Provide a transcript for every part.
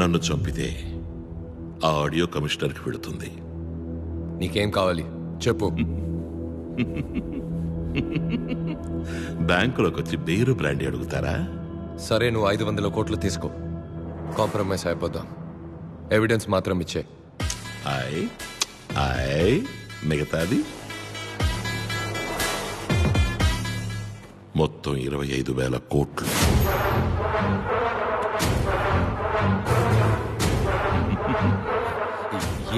నన్ను చంపితే ఆ ఆడియో కమిషనర్కి వెళుతుంది. నీకేం కావాలి? చెప్పు. బ్యాంకులోకి వచ్చి బేరు బ్రాండీ అడుగుతారా? సరే నువ్వు ఐదు వందల కోట్లు తీసుకో. కాంప్రమైజ్ అయిపోదాం ఎవిడెన్స్ మాత్రం ఇచ్చే. ఆయ్ ఆయ్ మిగతాది? మొత్తం ఇరవై ఐదు వేల కోట్లు.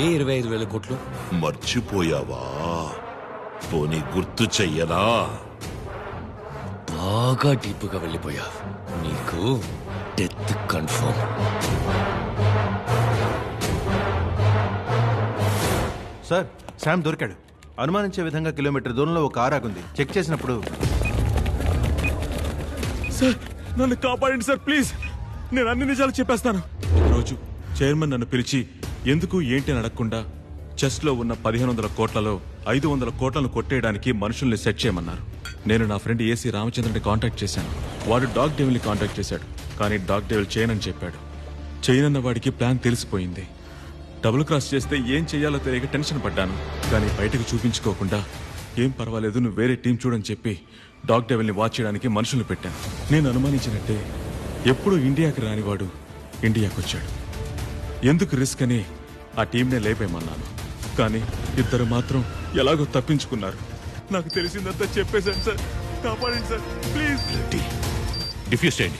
ఏ ఇరవై ఐదు వేల కోట్లు? మర్చిపోయావా? పోనీ గుర్తు చెయ్యనా? బాగా డీప్గా వెళ్ళిపోయావు నీకు డెత్ కన్ఫర్మ్ సార్ శామ్ దొరికాడు. అనుమానించే విధంగా కిలోమీటర్ దూరంలో ఒక కార్ ఆగుంది. చెక్ చేసినప్పుడు సార్ నన్ను కాపాడండి సార్ ప్లీజ్. నేను అన్ని నిజాలు చెప్పేస్తాను. ఒకరోజు చైర్మన్ నన్ను పిలిచి ఎందుకు ఏంటి అని అడగకుండా చెస్ట్లో ఉన్న పదిహేను వందల కోట్లలో ఐదు వందల కోట్లను కొట్టేయడానికి మనుషుల్ని సెట్ చేయమన్నారు. నేను నా ఫ్రెండ్ ఏసీ రామచంద్రుని కాంటాక్ట్ చేశాను. వాడు డాగ్ డెవిల్ని కాంటాక్ట్ చేశాడు. కానీ డాగ్ డెవిల్ చేయనని చెప్పాడు. చేయనన్న వాడికి ప్లాన్ తెలిసిపోయింది. డబుల్ క్రాస్ చేస్తే ఏం చేయాలో తెలియక టెన్షన్ పడ్డాను. కానీ బయటకు చూపించుకోకుండా ఏం పర్వాలేదు నువ్వు వేరే టీం చూడని చెప్పి డాగ్ డెవిల్ని వాచ్ చేయడానికి మనుషులు పెట్టాను. నేను అనుమానించినట్టే ఎప్పుడు ఇండియాకి రానివాడు ఇండియాకు వచ్చాడు ఎందుకు రిస్క్ అని ఆ టీంనే లేపేమన్నాను కానీ ఇద్దరు మాత్రం ఎలాగో తప్పించుకున్నారు. నాకు తెలిసిందంతా చెప్పేశాను సార్. కాపాడండి సార్. ప్లీజ్. డిఫ్యూజ్ చేయండి.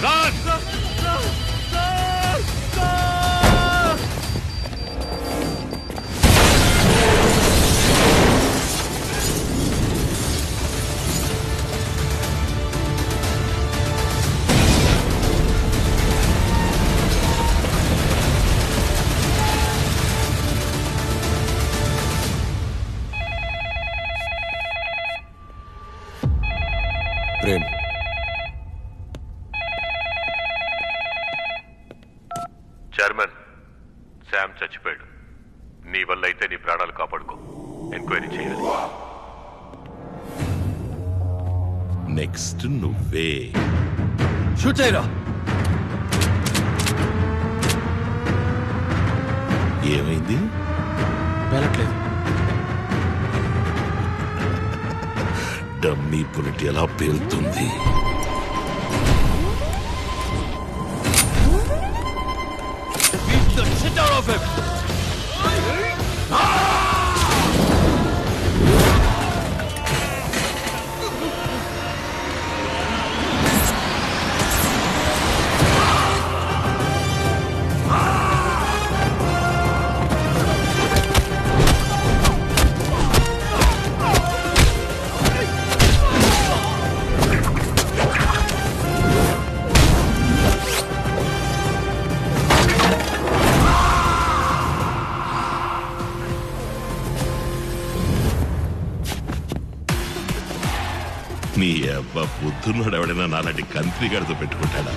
ప్రేమ్ శామ్ చచ్చిపోయాడు. నీ వల్ల అయితే నీ ప్రాణాలు కాపాడుకో. ఎంక్వైరీ చేయాలి. నెక్స్ట్ నువ్వే. షూట్ చేయరా? ఏమైంది? వెళ్ళట్లేదు డమ్మీ బుల్లెట్ ఎలా పేలుతుంది. down off him! నీ అబ్బా బుద్ధున్నాడు ఎవడైనా నాలాంటి కంత్రి గడితో పెట్టుకుంటాడా?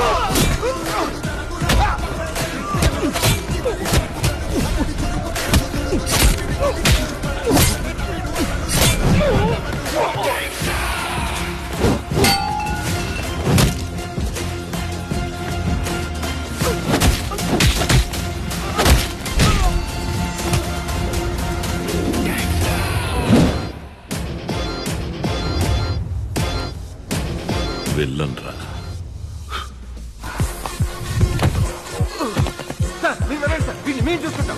Ah! 命中つけた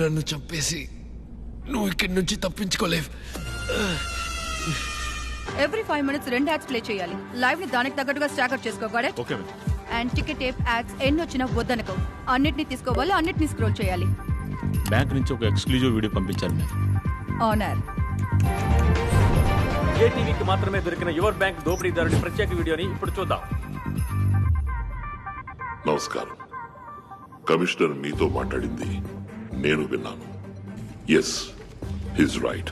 నన్ను చంపేసి నువ్వు ఇక్కడి నుంచి తప్పించుకోలేవు. ఎవ్రీ ఫైవ్ మినిట్స్ రెండు యాడ్స్ ప్లే చేయాలి. లైవ్ని దానికి తగ్గట్టుగా స్టాకర్ చేసుకోవాలి okay and ticket tape ads ఎన్ని వచ్చినా వద్దనకో. అన్నిటిని తీసుకోవాలి అన్నిటిని స్క్రోల్ చేయాలి. బ్యాంక్ నుంచి ఒక ఎక్స్క్లూజివ్ వీడియో పంపించారు మ్యామ్ ఆనర్ ఏటీవీకి మాత్రమే దొరికిన యువర్ బ్యాంక్ దోపిడీదారుడి ప్రత్యేక వీడియోని ఇప్పుడు చూద్దాం. నమస్కారం. కమిషనర్ మీతో మాట్లాడింది. నేను విన్నాను. Yes he's right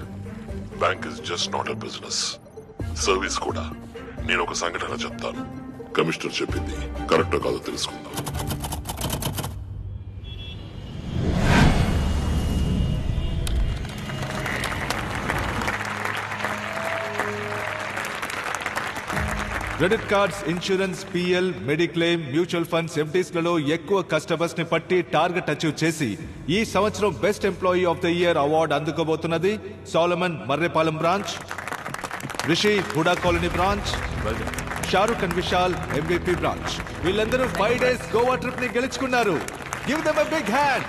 bank is just not a business service కూడా. నేను ఒక సంఘటన చెప్తాను. కమిషనర్ చెప్పింది. కరెక్ట్ కాదో తెలుసుకుందాం. Credit cards insurance PL mediclaim mutual funds ఎఫ్డీస్లలో ఎక్కువ కస్టమర్స్ని పట్టి టార్గెట్ అచీవ్ చేసి ఈ సంవత్సరం best employee of the year award అందుకోబోతున్నది Solomon Marripalem branch Rishi HUDA colony branch Shahrukh and Vishal MVP branch. వీళ్ళందరూ ఫైవ్ డేస్ గోవా ట్రిప్ని గెలుచుకున్నారు గివ్ దమ్ బిగ్ హ్యాండ్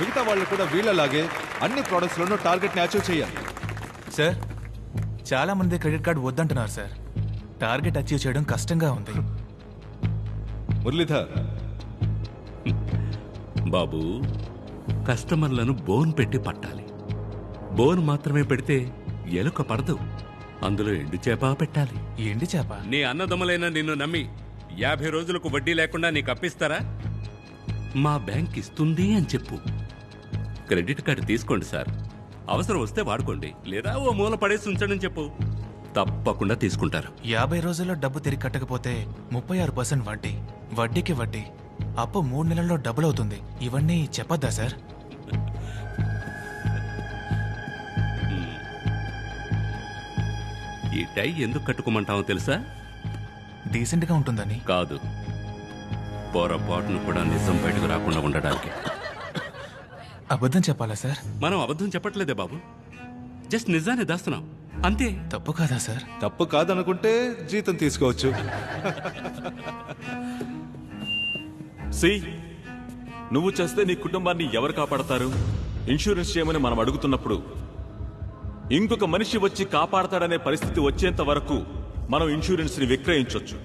మిగతా వాళ్ళు కూడా వీళ్ళలాగే అన్ని ప్రొడక్ట్స్ లోనూ టార్గెట్ని అచీవ్ చేయాలి. సార్ చాలా మంది క్రెడిట్ కార్డ్ వద్దంటున్నారు సార్. టార్గెట్ అచీవ్ చేయడం కష్టంగా ఉంది. మురళీధర్. బాబు కస్టమర్లను బోన్ పెట్టి పట్టాలి. బోన్ మాత్రమే పెడితే ఎలుక పడదు. అందులో ఎండు చేప పెట్టాలి. ఏంటి చేప? నీ అన్నదమ్ములైన నిన్ను నమ్మి యాభై రోజులకు వడ్డీ లేకుండా నీకు అప్పిస్తారా? మా బ్యాంక్ ఇస్తుంది అని చెప్పు. క్రెడిట్ కార్డు తీసుకోండి సార్. అవసరం వస్తే వాడుకోండి. లేదా ఓ మూల పడేసి ఉంచండి చెప్పు. తప్పకుండా తీసుకుంటారు. యాభై రోజుల్లో డబ్బు తిరిగి కట్టకపోతే ముప్పై ఆరు పర్సెంట్ వడ్డీ వడ్డీకి వడ్డీ అప్పు మూడు నెలల్లో డబుల్ అవుతుంది. ఇవన్నీ చెప్పొద్దా సార్? ఈ టై ఎందుకు కట్టుకోమంటావో తెలుసా? డీసెంట్గా ఉంటుందని. కాదు. పొరపాటును కూడా నిజం బయటకు రాకుండా ఉండడానికి. అబద్ధం చెప్పాలా సార్? మనం అబద్ధం చెప్పట్లేదే బాబు. జస్ట్ నిజాన్ని దాస్తున్నాం. అంతే. తప్పు కాదా సార్? తప్పు కాదనుకుంటే జీతం తీసుకోవచ్చు. సి నువ్వు చేస్తే నీ కుటుంబాన్ని ఎవరు కాపాడతారు? ఇన్సూరెన్స్ చేయమని మనం అడుగుతున్నప్పుడు ఇంకొక మనిషి వచ్చి కాపాడతాడనే పరిస్థితి వచ్చేంత వరకు మనం ఇన్సూరెన్స్ని విక్రయించవచ్చు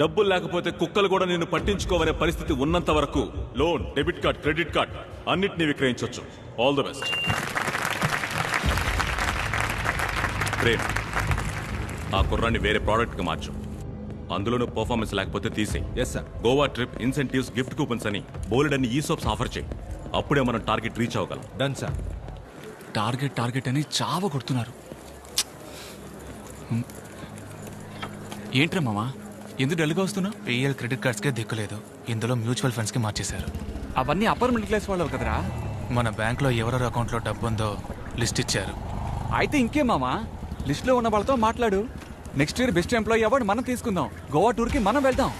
డబ్బులు లేకపోతే కుక్కలు కూడా నిన్ను పట్టించుకోవనే పరిస్థితి ఉన్నంత వరకు loan debit card credit card అన్నిటినీ విక్రయించవచ్చు ఆల్ ది బెస్ట్ ప్రేమ్. ఆ కుర్రాన్ని వేరే ప్రోడక్ట్కి మార్చు. అందులోనూ పర్ఫార్మెన్స్ లేకపోతే తీసేయి. Yes sir Goa trip incentives gift coupons అని బోలెడ్ అని ఈ సోప్స్ ఆఫర్ చేయి. అప్పుడే మనం టార్గెట్ రీచ్ అవ్వగలం. డన్ సార్ టార్గెట్ టార్గెట్ అని చావ కొడుతున్నారు. ఏంట్రా మామా? ఎందుకు డల్గా వస్తున్నా పిఎల్ క్రెడిట్ కార్డ్స్కే దిక్కులేదు. ఇందులో మ్యూచువల్ ఫండ్స్కి మార్చేశారు. అవన్నీ అప్పర్ మిడిల్ క్లాస్ వాళ్ళు కదరా? మన బ్యాంక్లో ఎవరెవరి అకౌంట్లో డబ్బు ఉందో లిస్ట్ ఇచ్చారు. అయితే ఇంకే మామా? లిస్ట్లో ఉన్న వాళ్ళతో మాట్లాడు. Next year best employee award మనం తీసుకుందాం. గోవా టూర్కి మనం వెళ్దాం.